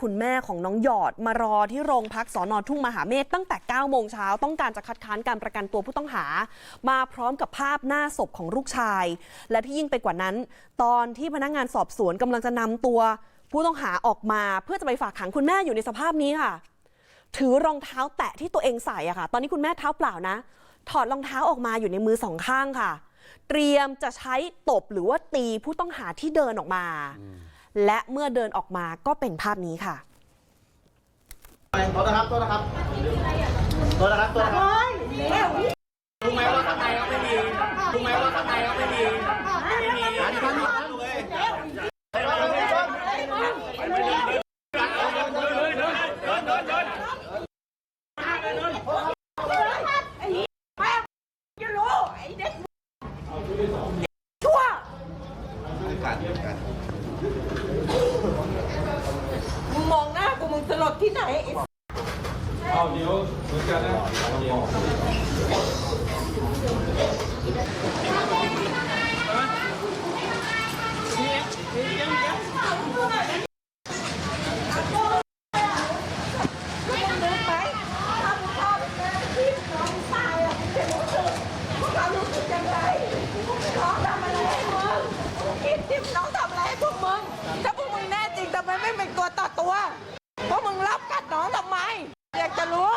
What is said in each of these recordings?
คุณแม่ของน้องหยอดมารอที่โรงพักสอนอทุ่งมหาเมฆตั้งแต่ 9 โมงเช้าต้องการจะคัดค้านการประกันตัวผู้ต้องหา มาพร้อมกับภาพหน้าศพของลูกชาย และที่ยิ่งไปกว่านั้น ตอนที่พนักงานสอบสวนกำลังจะนำตัว ผู้ต้องหาออกมาเพื่อจะไปฝากขังคุณแม่อยู่ในสภาพนี้ค่ะ ถือรองเท้าแตะที่ตัวเองใส่อะค่ะ ตอนนี้คุณแม่เท้าเปล่านะ ถอดรองเท้าออกมาอยู่ในมือสองข้างค่ะ เตรียมจะใช้ตบหรือว่าตีผู้ต้องหาที่เดินออกมา และเมื่อเดินออกมาก็เป็นภาพนี้ค่ะโทษนะครับโทษนะครับโทษนะครับโทษนะครับรู้ไหมว่าข้างในเขาไม่มีรู้ไหมว่าข้างในเขาไม่มีไม่มีอันนี้ท่านหมดนะลูกเอ้ยการการ มึงมองหน้ากูมึง สลดที่ไหนไอ้ เอาเดี๋ยวเหมือนกันนะเดี๋ยว มึงนึกไหมถ้ามึงพ่อเป็นแม่ที่น้องตายอะมึงจะรู้สึกมึงความรู้สึกยังไงน้องทำอะไรให้มึงคิดที่น้องทำอะไรให้พวกมึงถ้าพวกมึงแน่จริงทำไมไม่เป็นตัวต่อตัวเพราะมึงรับกัดน้องทำไม อยากจะรู้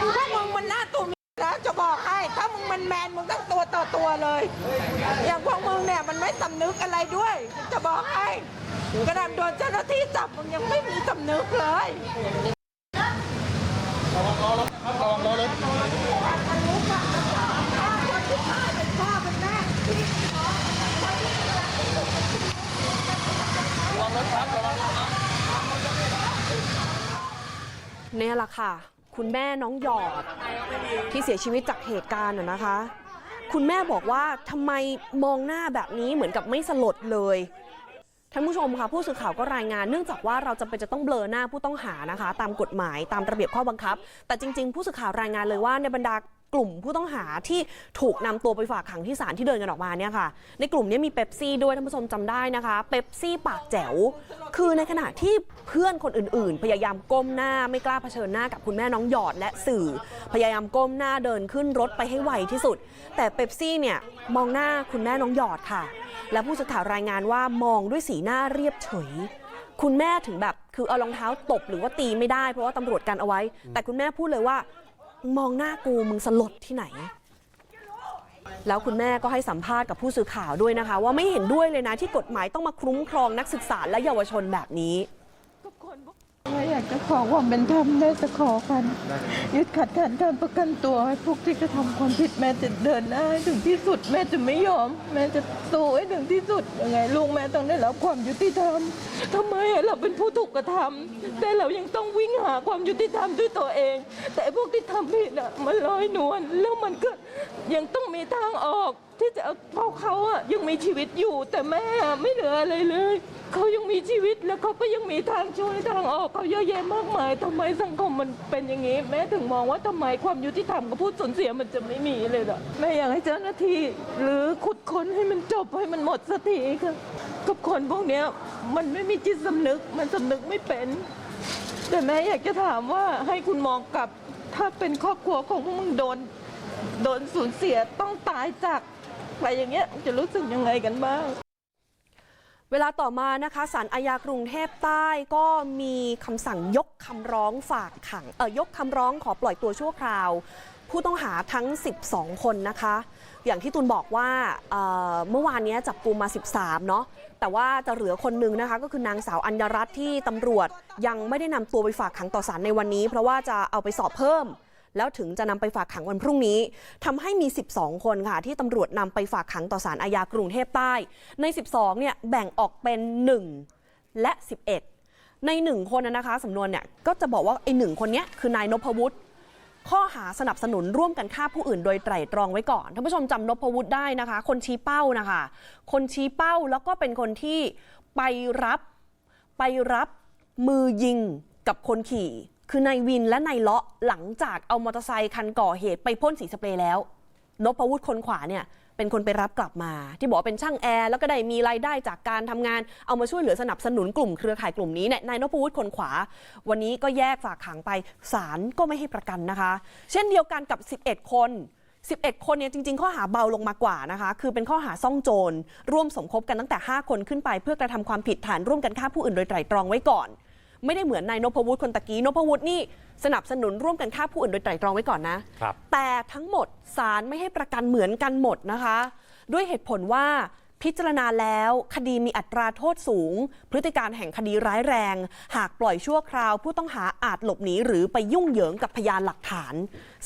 พวกมึงมันหน้าตุ่มแล้วจะบอกให้ ถ้ามึงมันแมนมึงต้องตัวต่อตัวเลย อย่างพวกมึงเนี่ยมันไม่สำนึกอะไรด้วย จะบอกให้กระดานโดนเจ้าหน้าที่จับมึงยังไม่มีสำนึกเลยเนี่ยแหละค่ะ คุณแม่น้องหยอดที่เสียชีวิตจากเหตุการณ์นะคะ คุณแม่บอกว่าทำไมมองหน้าแบบนี้เหมือนกับไม่สลดเลยท่านผู้ชมค่ะผู้สื่อข่าวก็รายงานเนื่องจากว่าเราจะเป็นจะต้องเบลอหน้าผู้ต้องหานะคะ ตามกฎหมายตามระเบียบข้อบังคับ แต่จริง ๆ ผู้สื่อข่าวรายงานเลยว่าในบรรดา กลุ่มผู้ต้องหาที่ถูกนำตัวไปฝากขังที่ศาลที่เดินกันออกมาเนี่ยค่ะ ในกลุ่มนี้มีเป๊ปซี่ด้วยท่านผู้ชมจำได้นะคะ เป๊ปซี่ปากแจ๋ว คือในขณะที่เพื่อนคนอื่น ๆ พยายามก้มหน้าไม่กล้าเผชิญหน้ากับคุณแม่น้องหยอดและสื่อ พยายามก้มหน้าเดินขึ้นรถไปให้ไวที่สุด แต่เป๊ปซี่เนี่ยมองหน้าคุณแม่น้องหยอดค่ะ และผู้สื่อข่าวรายงานว่ามองด้วยสีหน้าเรียบเฉยคุณแม่ถึงแบบคือเอารองเท้าตบหรือว่าตีไม่ได้เพราะว่าตำรวจกันเอาไว้ แต่คุณแม่พูดเลยว่า มองหน้ากูมึงสลดที่ไหน แล้วคุณแม่ก็ให้สัมภาษณ์กับผู้สื่อข่าวด้วยนะคะ ว่าไม่เห็นด้วยเลยนะที่กฎหมายต้องมาคุ้มครองนักศึกษาและเยาวชนแบบนี้ อยากจะขอความเป็นธรรมได้จะขอกัน ยึดขัดการการประกันตัวให้พวกที่กระทำความผิดแม่จะเดินหน้าให้ถึงที่สุดแม่จะไม่ยอม แม่จะสู้ให้ถึงที่สุดยังไงลูกแม่ต้องได้รับความยุติธรรมทำไมเราเป็นผู้ถูกกระทำแต่เรายังต้องวิ่งหาความยุติธรรมด้วยตัวเอง แต่พวกที่ทำผิดอะมันลอยนวลแล้วมันก็ยังต้องมีทางออก ที่จะเอาเพราะเขาอะยังมีชีวิตอยู่แต่แม่ไม่เหลืออะไรเลยเขายังมีชีวิตแล้วเขาก็ยังมีทางช่วยทางออกเขาเยอะแยะมากมายทำไมสังคมมันเป็นอย่างนี้ แม่ถึงมองว่าทำไมความยุติธรรมกับผู้สูญเสียมันจะไม่มีเลยล่ะแม่อยากให้เจ้าหน้าที่ หรือขุดค้นให้มันจบให้มันหมดสักทีค่ะกับคนพวกเนี้ยมันไม่มีจิตสำนึก มันสำนึกไม่เป็น แต่แม่อยากจะถามว่าให้คุณมองกลับถ้าเป็นครอบครัวของพวกมึงโดนโดนสูญเสียต้องตายจาก ไปอย่างเงี้ยจะรู้สึกยังไงกันบ้าง เวลาต่อมานะคะศาลอาญากรุงเทพใต้ก็มีคำสั่งยกคำร้องฝากขังเอ่ยยกคำร้องขอปล่อยตัวชั่วคราว ผู้ต้องหาทั้ง 12 คนนะคะ อย่างที่ตุนบอกว่าเอ่อเมื่อวานนี้จับกลุมมา 13 เนาะแต่ว่าจะเหลือคนหนึ่งนะคะ ก็คือนางสาวอัญญรัตน์ที่ตำรวจยังไม่ได้นำตัวไปฝากขังต่อศาลในวันนี้ เพราะว่าจะเอาไปสอบเพิ่ม แล้วถึงจะนำไปฝากขังวันพรุ่งนี้ทำให้มี 12 คนค่ะ ที่ตำรวจนำไปฝากขังต่อศาลอาญากรุงเทพใต้ ใน 12 เนี่ยแบ่งออกเป็น 1 และ 11 ใน 1 คนนะคะสำนวนเนี่ยก็จะบอกว่าไอ้หนึ่งคนเนี้ยคือนายนพวุฒิข้อหาสนับสนุนร่วมกันฆ่าผู้อื่นโดยไตร่ตรองไว้ก่อนท่านผู้ชมจำนพวุฒิได้นะคะ คนชี้เป้านะคะ คนชี้เป้าแล้วก็เป็นคนที่ไปรับไปรับมือยิงกับคนขี่ คือนายวินและนายเลาะหลังจากเอามอเตอร์ไซคันก่อเหตุไปพ่นสีสเปรย์แล้วนพวุฒิคนขวาเนี่ยเป็นคนไปรับกลับมา ที่บอกเป็นช่างแอร์แล้วก็ได้มีรายได้จากการทำงานเอามาช่วยเหลือสนับสนุนกลุ่มเครือข่ายกลุ่มนี้เนี่ยนายนพวุฒิคนขวา วันนี้ก็แยกฝากขังไปศาลก็ไม่ให้ประกันนะคะ เช่นเดียวกันกับ 11 คน 11 คนเนี่ยจริง ๆ ข้อหาเบาลงมากว่านะคะ คือเป็นข้อหาซ่องโจรร่วมสมคบกันตั้งแต่ 5 คนขึ้นไป เพื่อกระทำความผิดฐานร่วมกันฆ่าผู้อื่นโดยไตร่ตรองไว้ก่อน ไม่ได้เหมือนนายนพวุฒิคนตะกี้นพวุฒินี่สนับสนุนร่วมกันฆ่าผู้อื่นโดยไตร่ตรองไว้ก่อนนะ ครับ แต่ทั้งหมดศาลไม่ให้ประกันเหมือนกันหมดนะคะ ด้วยเหตุผลว่าพิจารณาแล้วคดีมีอัตราโทษสูง พฤติการแห่งคดีร้ายแรง หากปล่อยชั่วคราวผู้ต้องหาอาจหลบหนีหรือไปยุ่งเหยิงกับพยานหลักฐาน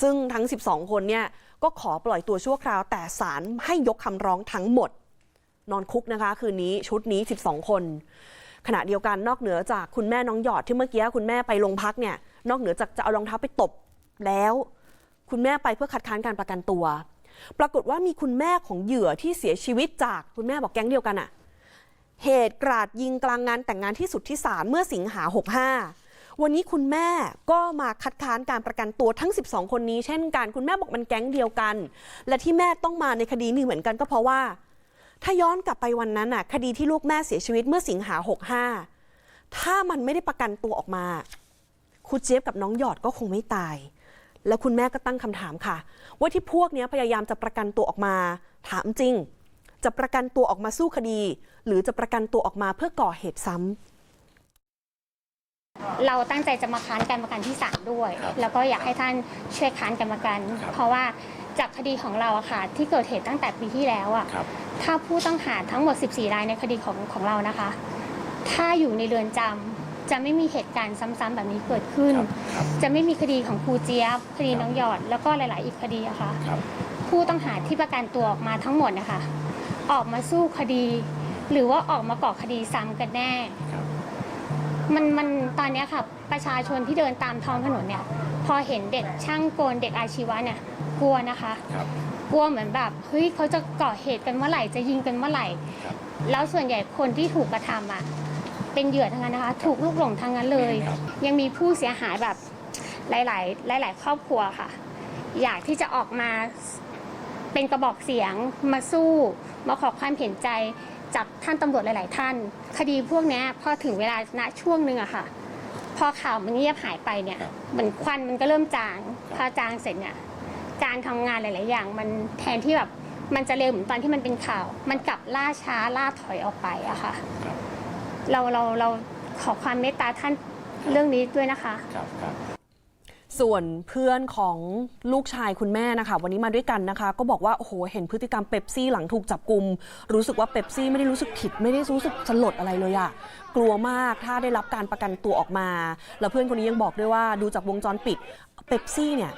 ซึ่งทั้ง 12 คนเนี่ยก็ขอปล่อยตัวชั่วคราว แต่ศาลให้ยกคำร้องทั้งหมด นอนคุกนะคะ คืนนี้ชุดนี้ 12 คน ขณะเดียวกันนอกเหนือจากคุณแม่น้องหยอดที่เมื่อกี้คุณแม่ไปโรงพักเนี่ย นอกเหนือจากจะเอารองเท้าไปตบแล้ว คุณแม่ไปเพื่อคัดค้านการประกันตัว ปรากฏว่ามีคุณแม่ของเหยื่อที่เสียชีวิตจากคุณแม่บอกแก๊งเดียวกันอะเหตุกราดยิงกลางงานแต่งงานที่สุดที่ศาลเมื่อสิงหา65 วันนี้คุณแม่ก็มาคัดค้านการประกันตัวทั้ง 12 คนนี้เช่นกัน คุณแม่บอกมันแก๊งเดียวกัน และที่แม่ต้องมาในคดีนี้เหมือนกันก็เพราะว่า ถ้าย้อนกลับไปวันนั้นน่ะ คดีที่ลูกแม่เสียชีวิตเมื่อสิงหา 65 ถ้ามันไม่ได้ประกันตัวออกมาครูเจี๊ยบกับน้องหยอดก็คงไม่ตาย แล้วคุณแม่ก็ตั้งคำถามค่ะ ว่าที่พวกเนี้ยพยายามจะประกันตัวออกมา ถามจริง จะประกันตัวออกมาสู้คดี หรือจะประกันตัวออกมาเพื่อก่อเหตุซ้ำเราตั้งใจจะมาค้านการประกันที่ศาลด้วย แล้วก็อยากให้ท่านช่วยค้านการประกัน เพราะว่า จากคดีของเราอะค่ะที่เกิดเหตุตั้งแต่ปีที่แล้วอะครับ ถ้าผู้ต้องหาทั้งหมด 14 รายในคดีของของเรานะคะ ถ้าอยู่ในเรือนจำจะไม่มีเหตุการณ์ซ้ำๆแบบนี้เกิดขึ้น ครับครับ จะไม่มีคดีของครูเจี๊ยบคดีน้องหยอด แล้วก็หลาย ๆ อีกคดีอะค่ะ ครับ ผู้ต้องหาที่ประกันตัวออกมาทั้งหมดนะคะ ออกมาสู้คดี หรือว่าออกมาก่อคดีซ้ำกันแน่ ครับ มันมันตอนเนี้ยค่ะ ประชาชนที่เดินตามท้องถนนเนี่ย พอเห็นเด็กช่างโกนเด็กอาชีวะเนี่ย กลัวนะคะ ครับ กลัวเหมือนแบบเฮ้ยเขาจะก่อเหตุกันเมื่อไหร่จะยิงกันเมื่อไหร่ ครับ แล้วส่วนใหญ่คนที่ถูกกระทำอะเป็นเหยื่อทั้งนั้นนะคะ ถูกลูกหลงทั้งนั้นเลย ครับ ยังมีผู้เสียหายแบบหลาย ๆ หลาย ๆ ครอบครัวค่ะ อยากที่จะออกมาเป็นกระบอกเสียงมาสู้ มาขอความเห็นใจจากท่านตำรวจหลาย ๆ ท่าน คดีพวกเนี้ยพอถึงเวลาณช่วงหนึ่งอะค่ะ พอข่าวมันเงียบหายไปเนี่ยครับ เหมือนควันมันก็เริ่มจางครับพอจางเสร็จเนี่ย การทำงานหลาย ๆ อย่าง มันแทนที่แบบมันจะเร็วเหมือนตอนที่มันเป็นข่าว มันกลับล่าช้าล่าถอยออกไปอะค่ะครับเราเราเราขอความเมตตาท่านเรื่องนี้ด้วยนะคะครับครับส่วนเพื่อนของลูกชายคุณแม่นะคะ วันนี้มาด้วยกันนะคะ ก็บอกว่า โอ้โห เห็นพฤติกรรมเป๊ปซี่หลังถูกจับกลุม รู้สึกว่าเป๊ปซี่ไม่ได้รู้สึกผิด ไม่ได้รู้สึกสลดอะไรเลยอะกลัวมากถ้าได้รับการประกันตัวออกมา แล้วเพื่อนคนนี้ยังบอกด้วยว่าดูจากวงจรปิดเป๊ปซี่เนี่ย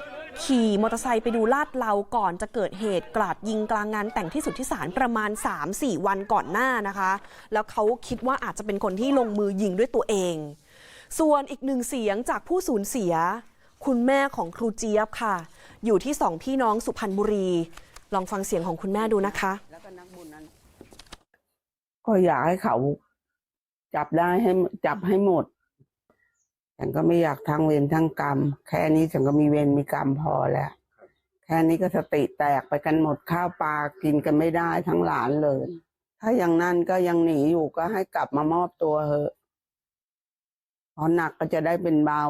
ขี่มอเตอร์ไซค์ไปดูลาดเราก่อนจะเกิดเหตุกราดยิงกลางงานแต่งที่สุดที่ศาลประมาณ 3-4 วันก่อนหน้านะคะ แล้วเขาคิดว่าอาจจะเป็นคนที่ลงมือยิงด้วยตัวเอง ส่วนอีกหนึ่งเสียงจากผู้สูญเสีย คุณแม่ของครูเจี๊ยบค่ะ อยู่ที่สองพี่น้องสุพรรณบุรี ลองฟังเสียงของคุณแม่ดูนะคะ ก็อยากให้เขาจับได้ให้จับให้หมด ฉันก็ไม่อยากทั้งเวรทั้งกรรม แค่นี้ฉันก็มีเวรมีกรรมพอแล้ว แค่นี้ก็สติแตกไปกันหมดข้าวปลากินกันไม่ได้ทั้งหลานเลย ถ้าอย่างนั้นก็ยังหนีอยู่ก็ให้กลับมามอบตัวเถอะพอหนักก็จะได้เป็นเบา